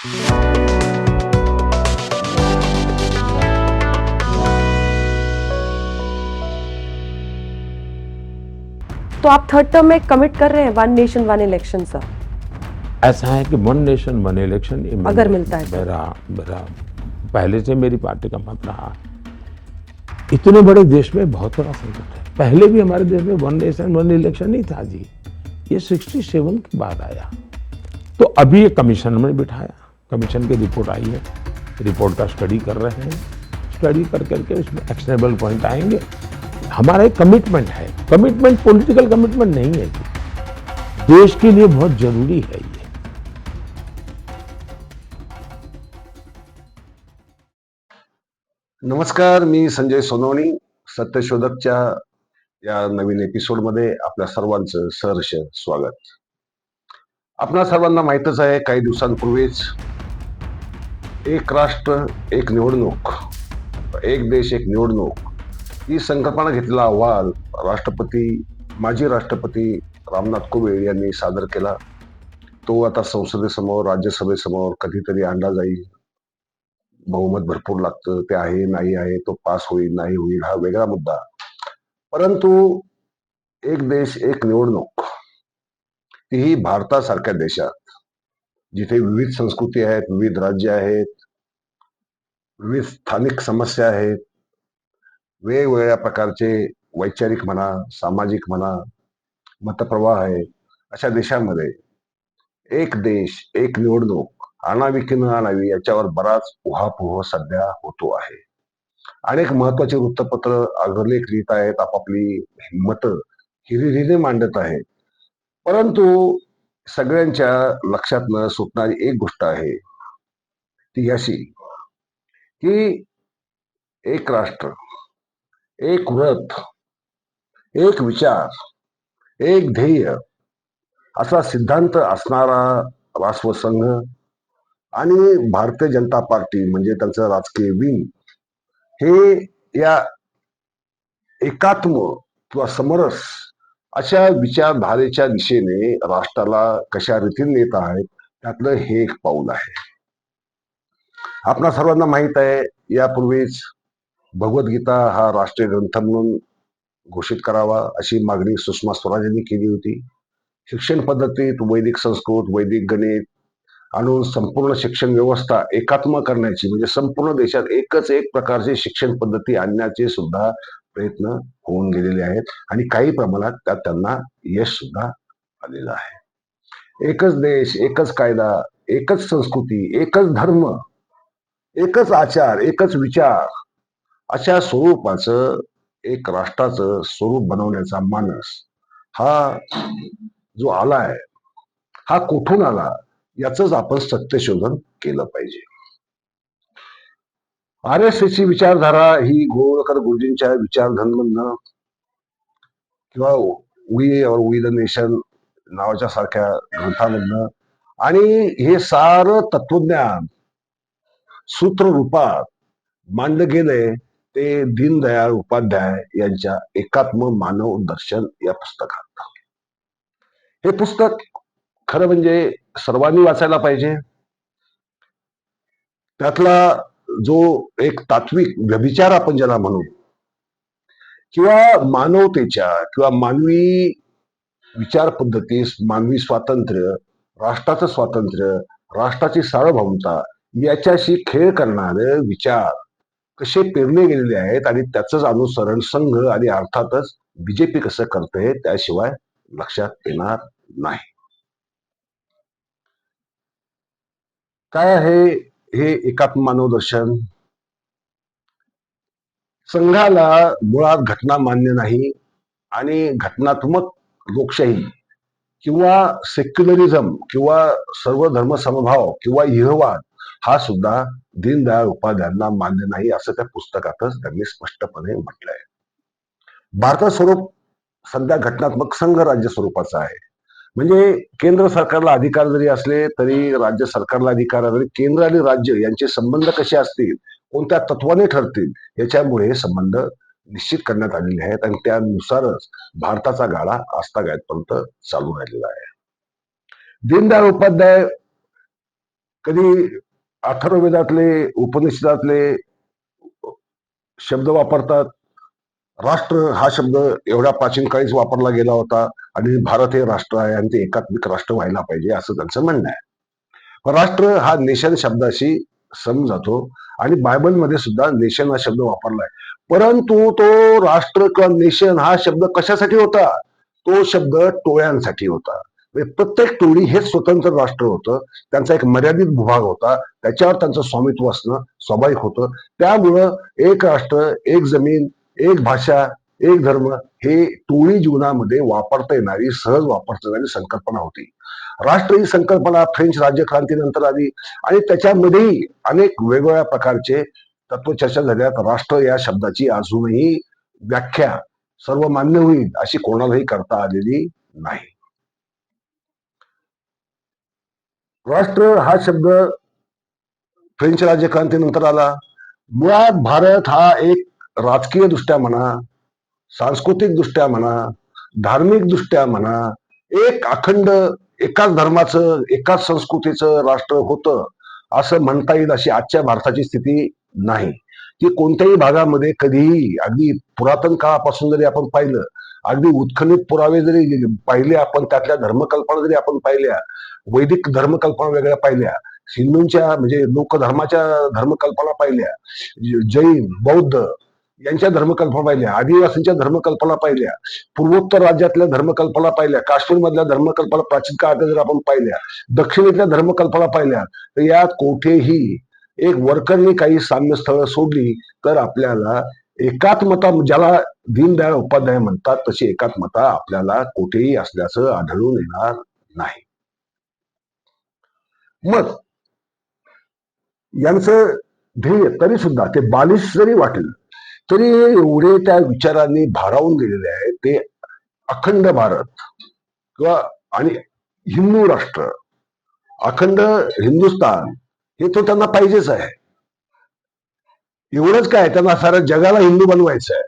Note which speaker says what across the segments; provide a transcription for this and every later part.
Speaker 1: तो आप third term में कमिट कर रहे हैं one nation one election sir
Speaker 2: ऐसा है कि वन नेशन वन इलेक्शन
Speaker 1: अगर मिलता है तो।
Speaker 2: मेरा मेरा पहले से मेरी पार्टी का मत रहा। इतने बड़े देश में बहुत बड़ा संकट है। पहले भी हमारे देश में वन नेशन वन इलेक्शन नहीं था जी। ये 67 के बाद आया। तो अभी ये कमीशन में बिठाया। कमीशन की रिपोर्ट आई है। रिपोर्ट का स्टडी कर रहे हैं। स्टडी कर करके उसमें एक्शनेबल पॉइंट आएंगे। हमारा एक कमिटमेंट है। कमिटमेंट पॉलिटिकल कमिटमेंट नहीं है जी। देश के लिए बहुत जरूरी है ये।
Speaker 3: नमस्कार मी संजय सोनवणी सत्यशोधकच्या या नवीन एपिसोडमध्ये आपल्या सर्वांचं सहर्ष स्वागत. आपणा सर्वांना माहितच आहे काही दिवसांपूर्वीच एक राष्ट्र एक निवडणूक. एक देश एक निवडणूक. ही संकल्पना घेतलेला अहवाल राष्ट्रपती माजी राष्ट्रपती रामनाथ कोविंद यांनी सादर केला. तो आता संसदेसमोर राज्यसभेसमोर कधीतरी आणला जाईल. बहुमत भरपूर लागतं. ते आहे नाही आहे तो पास होईल नाही होईल हा वेगळा मुद्दा. परंतु एक देश एक निवडणूक. तीही भारतासारख्या देशात. जिथे विविध संस्कृती आहेत विविध राज्य आहेत विविध स्थानिक समस्या आहेत वेगवेगळ्या प्रकारचे वैचारिक म्हणा सामाजिक म्हणा मतप्रवाह आहे अशा देशामध्ये एक देश एक निवडणूक आणावी की न आणावी याच्यावर बराच उहापोह सध्या होतो आहे. अनेक महत्त्वाचे वृत्तपत्र अग्रलेख लिहित आहेत आपापली मत हिरिरीने मांडत आहेत. परंतु सगळ्यांच्या लक्षात न सुटणारी एक गोष्ट आहे ती अशी की एक राष्ट्र एक व्रत एक विचार एक ध्येय असा सिद्धांत असणारा राष्ट्रसंघ आणि भारतीय जनता पार्टी म्हणजे त्यांचं राजकीय विंग हे या एकात्म किंवा समरस अशा विचारधारेच्या दिशेने राष्ट्राला कशा रीतीने नेत आहेत त्यातलं हे एक पाऊल आहे. आपणा सर्वांना माहीत आहे यापूर्वीच भगवद्गीता हा राष्ट्रीय ग्रंथ म्हणून घोषित करावा अशी मागणी सुषमा स्वराज यांनी केली होती. शिक्षण पद्धतीत वैदिक संस्कृत वैदिक गणित आणून संपूर्ण शिक्षण व्यवस्था एकात्म करण्याची म्हणजे संपूर्ण देशात एकच एक प्रकारची शिक्षण पद्धती आणण्याचे सुद्धा प्रयत्न होऊन गेलेले आहेत आणि काही प्रमाणात त्यात त्यांना यश सुद्धा आलेलं आहे. एकच देश एकच कायदा एकच संस्कृती एकच धर्म एकच आचार एकच विचार अशा स्वरूपाचं एक राष्ट्राचं स्वरूप बनवण्याचा मानस हा जो आलाय हा कुठून आला याच आपण सत्यशोधन केलं पाहिजे. आर एस ची विचारधारा ही गोळकर गुरुजींच्या विचारधनमधनं किंवा वी और वी द नेशन नावाच्या सारख्या ग्रंथामधनं. आणि हे सार तत्वज्ञान सूत्र रूपात मांडलं गेलंय ते दीनदयाळ उपाध्याय यांच्या एकात्म मानव दर्शन या पुस्तकात. हे पुस्तक खरं म्हणजे सर्वांनी वाचायला पाहिजे. त्यातला जो एक तात्विक व्यभिचार आपण ज्याला म्हणू. किंवा मानवतेच्या किंवा मानवी विचार पद्धतीस मानवी स्वातंत्र्य राष्ट्राचं स्वातंत्र्य राष्ट्राची सार्वभौमता याच्याशी खेळ करणारे विचार कसे पेरले गेलेले आहेत आणि त्याच अनुसरण संघ आणि अर्थातच बीजेपी कसं करते त्याशिवाय लक्षात येणार नाही. काय आहे हे एकात्म मानवदर्शन संघाला मुळात घटना मान्य नाही आणि घटनात्मक लोकशाही किंवा सेक्युलरिझम किंवा सर्व धर्म समभाव किंवा इहवाद हा सुद्धा दीनदयाळ उपाध्यायांना मान्य नाही असं त्या पुस्तकातच त्यांनी स्पष्टपणे म्हटलंय. भारतात स्वरूप सध्या घटनात्मक संघ राज्य स्वरूपाचं आहे. म्हणजे केंद्र सरकारला अधिकार जरी असले तरी राज्य सरकारला अधिकार तरी केंद्र आणि राज्य यांचे संबंध कसे असतील कोणत्या तत्वाने ठरतील याच्यामुळे हे संबंध निश्चित करण्यात आलेले आहेत. आणि त्यानुसारच भारताचा गाडा आस्थागायतपर्यंत चालू राहिलेला आहे. दीनदयाळ उपाध्याय कधी अथर्ववेदातले उपनिषदातले शब्द वापरतात राष्ट्र हा शब्द एवढ्या प्राचीन काळीच वापरला गेला होता आणि भारत हे राष्ट्र आहे आणि ते एकात्मिक राष्ट्र व्हायला पाहिजे असं त्यांचं म्हणणं आहे. राष्ट्र हा नेशन शब्दाशी सम जातो आणि बायबलमध्ये सुद्धा नेशन हा शब्द वापरलाय परंतु तो राष्ट्र किंवा नेशन हा शब्द कशासाठी होता? तो शब्द टोळ्यांसाठी होता. म्हणजे प्रत्येक टोळी हे स्वतंत्र राष्ट्र होतं. त्यांचा एक मर्यादित भूभाग होता. त्याच्यावर त्यांचं स्वामित्व असणं स्वाभाविक होतं. त्यामुळं एक राष्ट्र एक जमीन एक भाषा एक धर्म हे टोळी जीवनामध्ये वापरता येणारी सहज वापरता येणारी संकल्पना होती. राष्ट्र ही संकल्पना फ्रेंच राज्यक्रांतीनंतर आली आणि त्याच्यामध्येही अनेक वेगवेगळ्या प्रकारचे तत्वचर्चा झाल्यात. राष्ट्र या शब्दाची अजूनही व्याख्या सर्व मान्य होईल अशी कोणालाही करता आलेली नाही. राष्ट्र हा शब्द फ्रेंच राज्यक्रांतीनंतर आला. मुळात भारत हा एक राजकीय दृष्ट्या म्हणा सांस्कृतिक दृष्ट्या म्हणा धार्मिक दृष्ट्या म्हणा एक अखंड एकाच धर्माचं एकाच संस्कृतीचं राष्ट्र होतं असं म्हणता येईल अशी आजच्या भारताची स्थिती नाही. की कोणत्याही भागामध्ये कधीही अगदी पुरातन काळापासून जरी आपण पाहिलं अगदी उत्खनित पुरावे जरी पाहिले आपण त्यातल्या धर्मकल्पना जरी आपण पाहिल्या वैदिक धर्मकल्पना वेगळ्या पाहिल्या हिंदूंच्या म्हणजे लोकधर्माच्या धर्मकल्पना पाहिल्या जैन बौद्ध यांच्या धर्मकल्पना पाहिल्या आदिवासींच्या धर्मकल्पना पाहिल्या पूर्वोत्तर राज्यातल्या धर्मकल्पना पाहिल्या काश्मीरमधल्या धर्मकल्पना प्राचीन काळात जर आपण पाहिल्या दक्षिणेतल्या धर्मकल्पना पाहिल्या तर यात कोठेही एक वर्करनी काही साम्य स्थळ सोडली तर आपल्याला एकात्मता ज्याला दीनदयाळ उपाध्याय म्हणतात तशी एकात्मता आपल्याला कुठेही असल्याचं आढळून येणार नाही. मग यांचं ध्येय तरी सुद्धा ते बालिश जरी वाटलं तरी एवढे त्या विचारांनी भारावून गेलेले आहे ते अखंड भारत किंवा आणि हिंदू राष्ट्र अखंड हिंदुस्थान हे तो त्यांना पाहिजेच आहे. एवढंच काय त्यांना साऱ्या जगाला हिंदू बनवायचं आहे.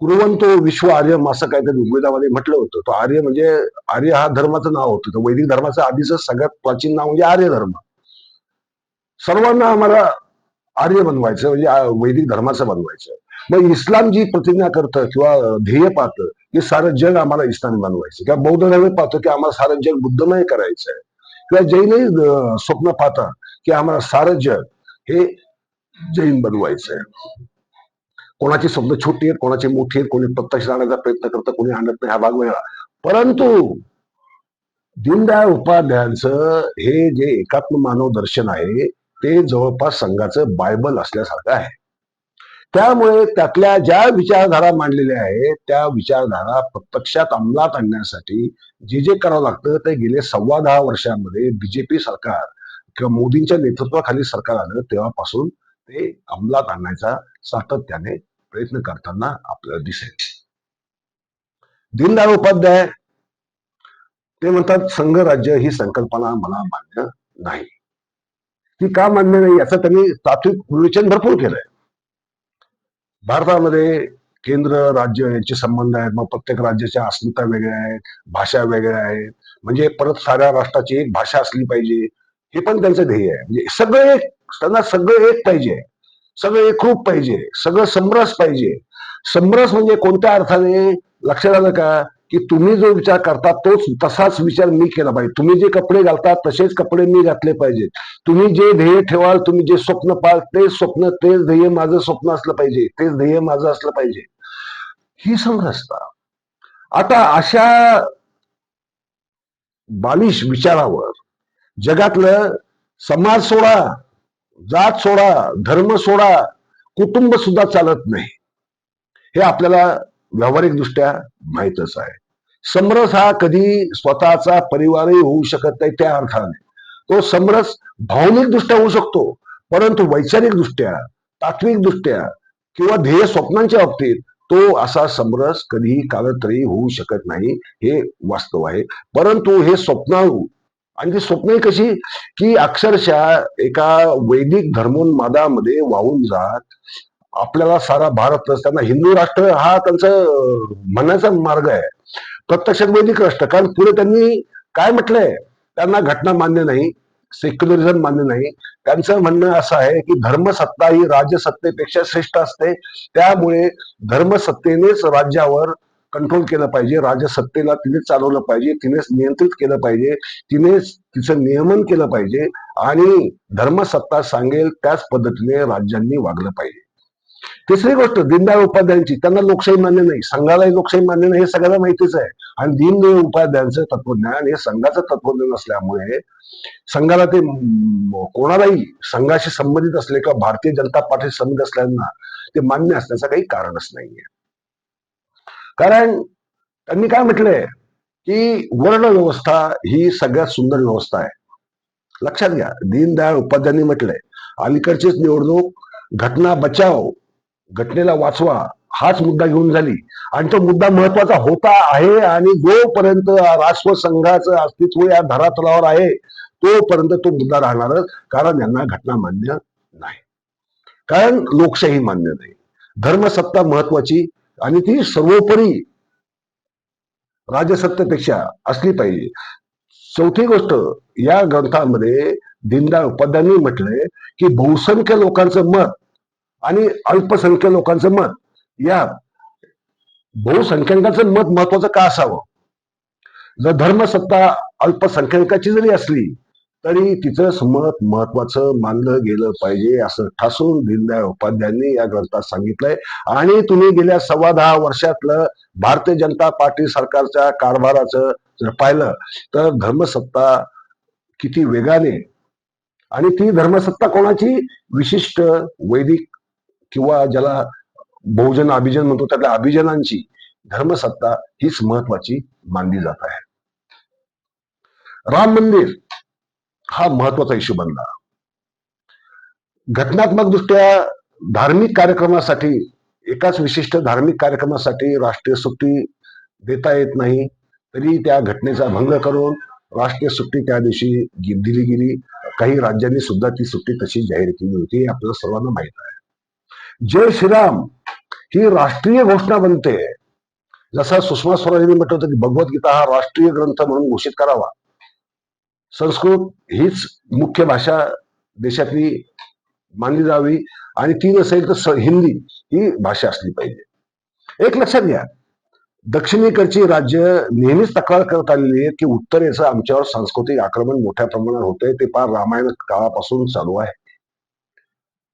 Speaker 3: कुरुवंतो विश्व आर्य असं काहीतरी ऋग्वेदामध्ये म्हटलं होतं. तो आर्य म्हणजे आर्य हा धर्माचं नाव होतं. तर वैदिक धर्माचं आधीच सगळ्यात प्राचीन नाव म्हणजे आर्य धर्म सर्वांना आम्हाला आर्य बनवायचं म्हणजे वैदिक धर्माचं बनवायचं. मग इस्लाम जी प्रतिज्ञा करतं किंवा ध्येय पाहतं की सारं जग आम्हाला इस्लामी बनवायचं. किंवा बौद्ध धर्म पाहतो की आम्हाला सारं जग बुद्धमय करायचं आहे किंवा जैनही स्वप्न पाहतात की आम्हाला सारं जग हे जैन बनवायचं आहे कोणाची स्वप्न छोटी आहेत कोणाची मोठी आहेत कोणी प्रत्यक्ष आणण्याचा प्रयत्न करतं कोणी आणत नाही हा भाग वेगळा. परंतु दीनदयाळ उपाध्यायांचं हे जे एकात्म मानव दर्शन आहे ते जवळपास संघाचं बायबल असल्यासारखं आहे. त्यामुळे त्यातल्या ज्या विचारधारा मांडलेल्या आहेत त्या विचारधारा प्रत्यक्षात अंमलात आणण्यासाठी जे जे करावं लागतं ते गेले सव्वा दहा वर्षांमध्ये बीजेपी सरकार किंवा मोदींच्या नेतृत्वाखाली सरकार आलं तेव्हापासून ते अंमलात आणण्याचा सातत्याने प्रयत्न करताना आपल्याला दिसेल. दीनदयाळ उपाध्याय ते म्हणतात संघ राज्य ही संकल्पना मला मान्य नाही. ती का मान्य नाही याचं त्यांनी तात्विक विवेचन भरपूर केलंय. भारतामध्ये केंद्र राज्य यांचे संबंध आहेत. मग प्रत्येक राज्याच्या अस्मिता वेगळ्या आहेत भाषा वेगळ्या आहेत. म्हणजे परत साऱ्या राष्ट्राची एक भाषा असली पाहिजे. हे पण त्यांचं ध्येय आहे. म्हणजे सगळं एक त्यांना सगळं एक पाहिजे. सगळं एकरूप पाहिजे. सगळं समरस पाहिजे. समरस म्हणजे कोणत्या अर्थाने? लक्षात आलं का? की तुम्ही जो विचार करता तोच तसाच विचार मी केला पाहिजे. तुम्ही जे कपडे घालता तसेच कपडे मी घातले पाहिजेत. तुम्ही जे ध्येय ठेवाल तुम्ही जे स्वप्न पाहाल तेच स्वप्न तेच ध्येय माझं स्वप्न असलं पाहिजे. तेच ध्येय माझं असलं पाहिजे. ही समरसता आता अशा बालिश विचारावर जगातलं समाज सोडा जात सोडा धर्म सोडा कुटुंब सुद्धा चालत नाही. हे आपल्याला व्यावहारिक दृष्ट्या माहीतच आहे. समरस हा कधी स्वतःचा परिवारही होऊ शकत नाही त्या अर्थाने. तो समरस भावनिक दृष्ट्या होऊ शकतो परंतु वैचारिक दृष्ट्या तात्विक दृष्ट्या किंवा ध्येय स्वप्नांच्या बाबतीत तो असा समरस कधीही कालत्रयी होऊ शकत नाही हे वास्तव आहे. परंतु हे स्वप्न आणि ती स्वप्न कशी की अक्षरशः एका वैदिक धर्मोन्मादामध्ये वाहून जात आपल्याला सारा भारत त्यांना हिंदू राष्ट्र हा त्यांचा म्हणण्याचा मार्ग आहे. प्रत्यक्षात वैदिक राष्ट्र कारण पुढे त्यांनी काय म्हटलंय? त्यांना घटना मान्य नाही सेक्युलरिझम मान्य नाही. त्यांचं म्हणणं असं आहे की धर्मसत्ता ही राज्यसत्तेपेक्षा श्रेष्ठ असते. त्यामुळे धर्मसत्तेनेच राज्यावर कंट्रोल केलं पाहिजे राजसत्तेला तिने चालवलं पाहिजे तिनेच नियंत्रित केलं पाहिजे तिनेच तिचं नियमन केलं पाहिजे आणि धर्मसत्ता सांगेल त्याच पद्धतीने राज्यांनी वागलं पाहिजे. तिसरी गोष्ट दीनदयाळ उपाध्यायांची त्यांना लोकशाही मान्य नाही. संघालाही लोकशाही मान्य नाही हे सगळ्यांना माहितीच आहे. आणि दीनदयाळ उपाध्यायांचं तत्वज्ञान हे संघाचं तत्वज्ञान असल्यामुळे संघाला ते कोणालाही संघाशी संबंधित असले किंवा भारतीय जनता पार्टी संबंधित असल्यांना ते मान्य असण्याचं काही कारणच नाहीये. कारण त्यांनी काय म्हटलंय? की वर्ण व्यवस्था ही सगळ्यात सुंदर व्यवस्था आहे. लक्षात घ्या दीनदयाळ उपाध्यायांनी म्हटलंय अलीकडचीच निवडणूक घटना बचाव घटनेला वाचवा हाच मुद्दा घेऊन झाली. आणि तो मुद्दा महत्त्वाचा होता आहे आणि जोपर्यंत राष्ट्र संघाचं अस्तित्व या धरातलावर आहे तोपर्यंत तो मुद्दा राहणारच कारण यांना घटना मान्य नाही. कारण लोकशाही मान्य नाही. धर्मसत्ता महत्वाची आणि ती सर्वोपरी राजसत्तेपेक्षा असली पाहिजे. चौथी गोष्ट या ग्रंथामध्ये दीनदयाळ उपाध्यायांनी म्हटलंय की बहुसंख्य लोकांचं मत आणि अल्पसंख्य लोकांचं मत. या बहुसंख्याकांचं मत महत्वाचं का असावं? जर धर्मसत्ता अल्पसंख्याकाची जरी असली तरी तिचं मत महत्वाचं मानलं गेलं पाहिजे असं ठासून दीनदयाळ उपाध्यायांनी या ग्रंथात सांगितलंय. आणि तुम्ही गेल्या सव्वा दहा वर्षातलं भारतीय जनता पार्टी सरकारच्या कारभाराचं जर पाहिलं तर धर्मसत्ता किती वेगाने आणि ती धर्मसत्ता कोणाची? विशिष्ट वैदिक किंवा ज्याला बहुजन अभिजन म्हणतो त्यातल्या अभिजनांची धर्मसत्ता हीच महत्वाची मानली जात आहे. राम मंदिर हा महत्त्वाचा इश्यू बनला. घटनात्मक दृष्ट्या धार्मिक कार्यक्रमासाठी एकाच विशिष्ट धार्मिक कार्यक्रमासाठी राष्ट्रीय सुट्टी देता येत नाही तरी त्या घटनेचा भंग करून राष्ट्रीय सुट्टी त्या दिवशी दिली गेली. काही राज्यांनी सुद्धा ती सुट्टी तशी जाहीर केली होती हे आपल्याला सर्वांना माहीत आहे. जय श्रीराम ही राष्ट्रीय घोषणा बनते. जसा सुषमा स्वराजांनी म्हटलं होतं की भगवद्गीता हा राष्ट्रीय ग्रंथ म्हणून घोषित करावा. संस्कृत हीच मुख्य भाषा देशातली मानली जावी आणि ती नसेल तर हिंदी ही भाषा असली पाहिजे. एक लक्षात घ्या दक्षिणेकडची राज्य नेहमीच तक्रार करत आलेली आहेत की उत्तरेचं आमच्यावर सांस्कृतिक आक्रमण मोठ्या प्रमाणात होतंय ते फार रामायण काळापासून चालू आहे.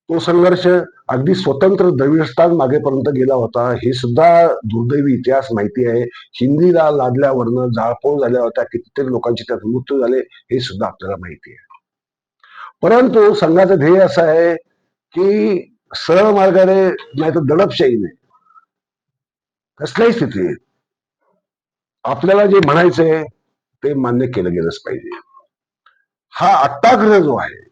Speaker 3: तो संघर्ष अगदी स्वतंत्र द्रविडस्थान मागेपर्यंत गेला होता. हे सुद्धा दुर्दैवी इतिहास माहिती आहे. हिंदीला लादल्यावरनं जाळपोळ झाल्या होत्या कितीतरी लोकांचे त्यात मृत्यू झाले हे सुद्धा आपल्याला माहिती आहे. परंतु संघाचं ध्येय असं आहे की सरळ मार्गाने नाही तर दडपशाहीने कसल्याही स्थितीत आपल्याला जे म्हणायचंय ते मान्य केलं गेलंच पाहिजे. हा आत्ताग्रह जो आहे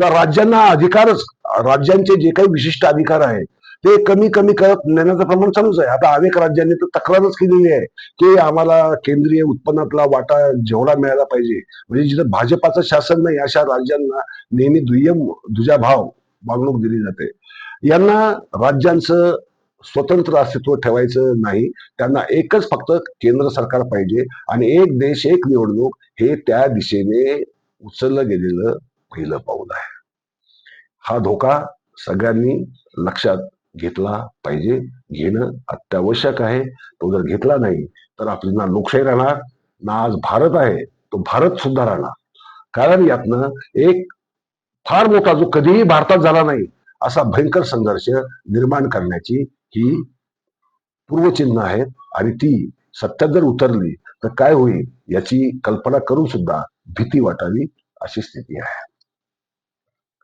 Speaker 3: किंवा राज्यांना अधिकारच राज्यांचे जे काही विशिष्ट अधिकार आहेत ते कमी कमी करत नेण्याचं प्रमाण चालूच आहे. आता अनेक राज्यांनी तर तक्रारच केलेली आहे की आम्हाला केंद्रीय उत्पन्नातला वाटा जेवढा मिळाला पाहिजे म्हणजे जिथं भाजपाचं शासन नाही अशा राज्यांना नेहमी दुय्यम दुजाभाव वागणूक दिली जाते. यांना राज्यांचं स्वतंत्र अस्तित्व ठेवायचं नाही त्यांना एकच फक्त केंद्र सरकार पाहिजे आणि एक देश एक निवडणूक हे त्या दिशेने उचललं गेलेलं पहिलं पाऊल आहे. हा धोका सगळ्यांनी लक्षात घेतला पाहिजे. घेणं अत्यावश्यक आहे. तो जर घेतला नाही तर आपली ना लोकशाही राहणार. ना आज भारत आहे तो भारत सुद्धा राहणार. कारण यातनं एक फार मोठा जो कधीही भारतात झाला नाही असा भयंकर संघर्ष निर्माण करण्याची ही पूर्वचिन्ह आहेत. आणि ती सत्यात जर उतरली तर काय होईल याची कल्पना करून सुद्धा भीती वाटावी अशी स्थिती आहे.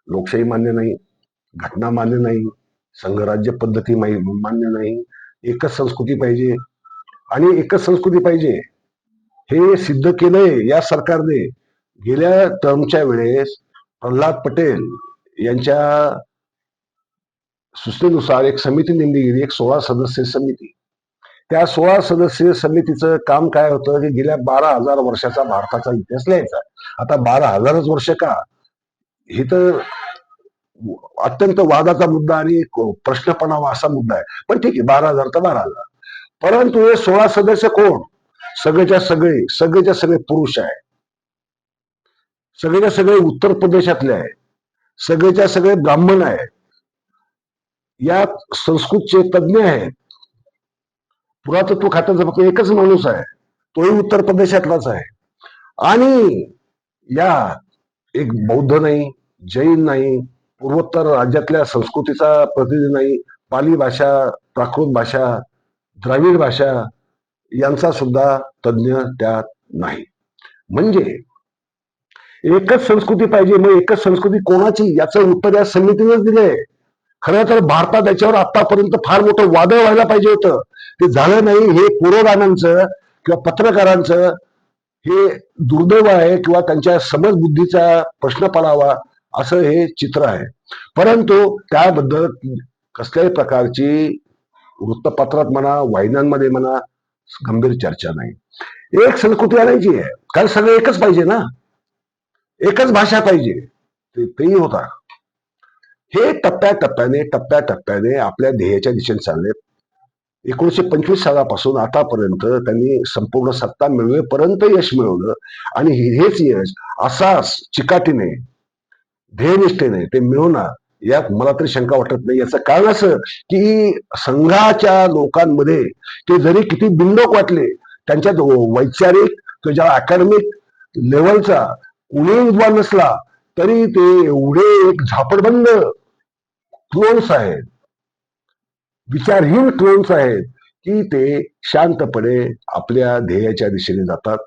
Speaker 3: लोकशाही मान्य नाही घटना मान्य नाही संघराज्य पद्धती मान्य नाही एकच संस्कृती पाहिजे आणि एकच संस्कृती पाहिजे हे सिद्ध केलंय या सरकारने. गेल्या टर्मच्या वेळेस प्रल्हाद पटेल यांच्या सूचनेनुसार एक समिती नेमली गेली एक सोळा सदस्य समिती. त्या सोळा सदस्य समितीचं काम काय होतं की गेल्या बारा हजार वर्षाचा भारताचा इतिहास लिहायचा आता बारा हजारच वर्ष का? हे तर अत्यंत वादाचा मुद्दा आणि प्रश्नपणावा प्रश्न असा मुद्दा आहे. पण ठीक आहे बारा हजार तर बारा हजार. परंतु हे सोळा सदस्य कोण? सगळेच्या सगळे सगळेच्या सगळे पुरुष आहे सगळेच्या सगळे उत्तर प्रदेशातले आहे सगळेच्या सगळे ब्राह्मण आहे यात संस्कृतचे तज्ज्ञ आहेत. पुरातत्व खात्याचा फक्त एकच माणूस आहे. तोही उत्तर प्रदेशातलाच आहे. आणि या एक बौद्ध नाही जैन नाही पूर्वोत्तर राज्यातल्या संस्कृतीचा प्रतिनिधी नाही पाली भाषा प्राकृत भाषा द्राविड भाषा यांचा सुद्धा तज्ज्ञ त्यात नाही. म्हणजे एकच संस्कृती पाहिजे मग एकच संस्कृती कोणाची? याचं उत्तर या समितीनेच दिलंय. खरं तर भारतात याच्यावर आतापर्यंत फार मोठं वादळ व्हायला पाहिजे होतं. ते झालं नाही हे पुरोगामांचं किंवा पत्रकारांचं हे दुर्दैव आहे किंवा त्यांच्या समजबुद्धीचा प्रश्न पडावा असं हे चित्र आहे. परंतु त्याबद्दल कसल्याही प्रकारची वृत्तपत्रात म्हणा वाहिन्यांमध्ये म्हणा गंभीर चर्चा नाही. एक संस्कृती आणायची आहे. कारण सगळं एकच पाहिजे ना. एकच भाषा पाहिजे. ते तेही होता. हे टप्प्याटप्प्याने टप्प्याटप्प्याने आपल्या ध्येयाच्या दिशेने चाललेत एकोणीशे पंचवीस सालापासून आतापर्यंत त्यांनी संपूर्ण सत्ता मिळवेपर्यंत यश मिळवलं. आणि हेच यश असाच चिकाटीने ध्येयनिष्ठेने ते मिळवणार यात मला तरी शंका वाटत नाही. याचं कारण असं की संघाच्या लोकांमध्ये ते जरी किती बिंदोक वाटले त्यांच्यात वैचारिक किंवा अकॅडमिक लेवलचा कुणी विद्वान नसला तरी ते एवढे एक झापडबंद क्लोन्स आहेत. विचारहीन क्लोन्स आहेत की ते शांतपणे आपल्या ध्येयाच्या दिशेने जातात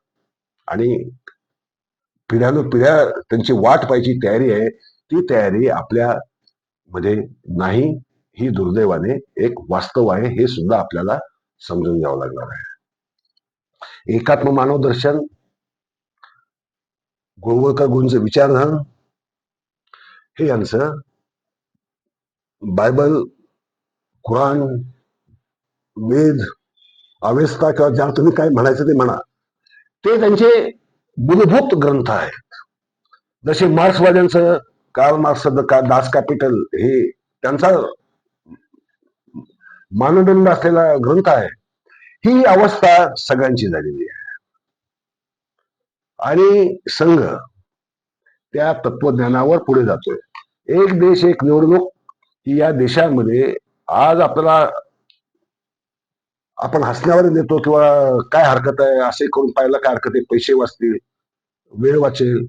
Speaker 3: आणि पिढ्यानुपिढ्या त्यांची वाट पाहायची तयारी आहे. ती तयारी आपल्या मध्ये नाही ही दुर्दैवाने एक वास्तव आहे हे सुद्धा आपल्याला समजून घ्यावं लागणार आहे. एकात्म मानव दर्शन गोळवळकर गुंज विचारधन हे यांचं बायबल कुराण वेद अवेस्ता किंवा ज्या तुम्ही काय म्हणायचं ते म्हणा. ते त्यांचे मूलभूत ग्रंथ आहेत. जसे मार्क्सवाद्यांचं कार्ल मार्क्स का दास कॅपिटल हे त्यांचा मानदंड असलेला ग्रंथ आहे. ही अवस्था सगळ्यांची झालेली आहे. आणि संघ त्या तत्वज्ञानावर पुढे जातोय. एक देश एक निवडणूक ही या देशामध्ये आज आपल्याला आपण हसण्यावर देतो किंवा काय हरकत आहे असे करून पाहिलं काय हरकत आहे पैसे वाचतील वेळ वाचेल.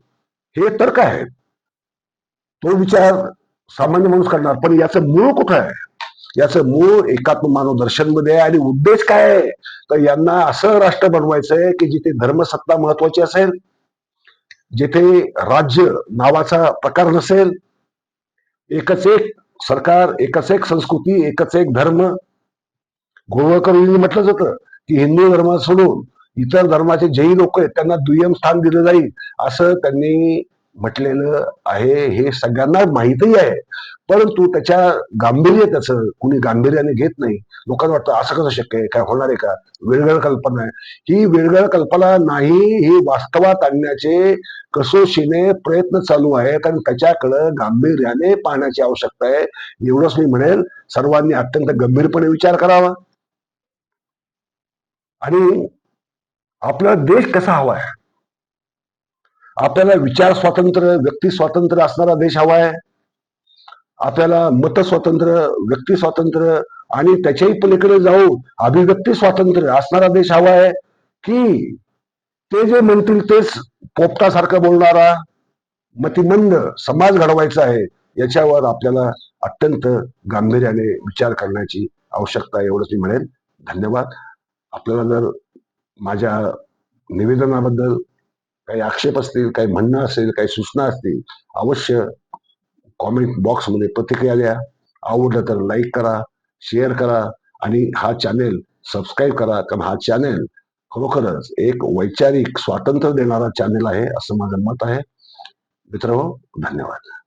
Speaker 3: हे तर्क आहेत तो विचार सामान्य माणूस करणार पण याचं मूळ कुठं आहे? याचं मूळ एकात्म मानव दर्शनमध्ये आहे आणि उद्देश काय आहे? तर यांना असं राष्ट्र बनवायचं आहे की जिथे धर्मसत्ता महत्वाची असेल जिथे राज्य नावाचा प्रकार नसेल एकच एक सरकार एकच एक संस्कृती एकच एक धर्म. गोवळकर म्हटलं म्हटलंच की हिंदू धर्म सोडून इतर धर्माचे जेही लोक आहेत त्यांना दुय्यम स्थान दिलं जाईल असं त्यांनी म्हटलेलं आहे हे सगळ्यांना माहितही आहे. परंतु त्याच्या गांभीर्य त्याचं कुणी गांभीर्याने घेत नाही. लोकांना वाटतं असं कसं शक्य आहे? काय होणार आहे का? वेगळं कल्पना आहे. ही वेगळं कल्पना नाही ही वास्तवात आणण्याचे कसोशीने प्रयत्न चालू आहेत आणि त्याच्याकडं गांभीर्याने पाहण्याची आवश्यकता आहे. एवढंच मी म्हणेल सर्वांनी अत्यंत गंभीरपणे विचार करावा. आणि आपला देश कसा हवा आहे? आपल्याला विचार स्वातंत्र्य व्यक्ती स्वातंत्र्य असणारा देश हवा आहे. आपल्याला मत स्वातंत्र्य व्यक्ती स्वातंत्र्य आणि त्याच्याही पलीकडे जाऊन अभिव्यक्ती स्वातंत्र्य असणारा देश हवा आहे की ते जे म्हणतील तेच पोपटासारखं बोलणारा मतिमंद समाज घडवायचा आहे याच्यावर आपल्याला अत्यंत गांभीर्याने विचार करण्याची आवश्यकता एवढंच मी म्हणेन. धन्यवाद. आपल्याला जर माझ्या निवेदनाबद्दल काही आक्षेप असतील काही म्हणणं असेल काही सूचना असतील अवश्य कॉमेंट बॉक्समध्ये प्रतिक्रिया द्या. आवडलं तर लाईक करा शेअर करा आणि हा चॅनेल सबस्क्राईब करा. कारण हा चॅनेल खरोखरच एक वैचारिक स्वातंत्र्य देणारा चॅनेल आहे असं माझं मत आहे. मित्र धन्यवाद.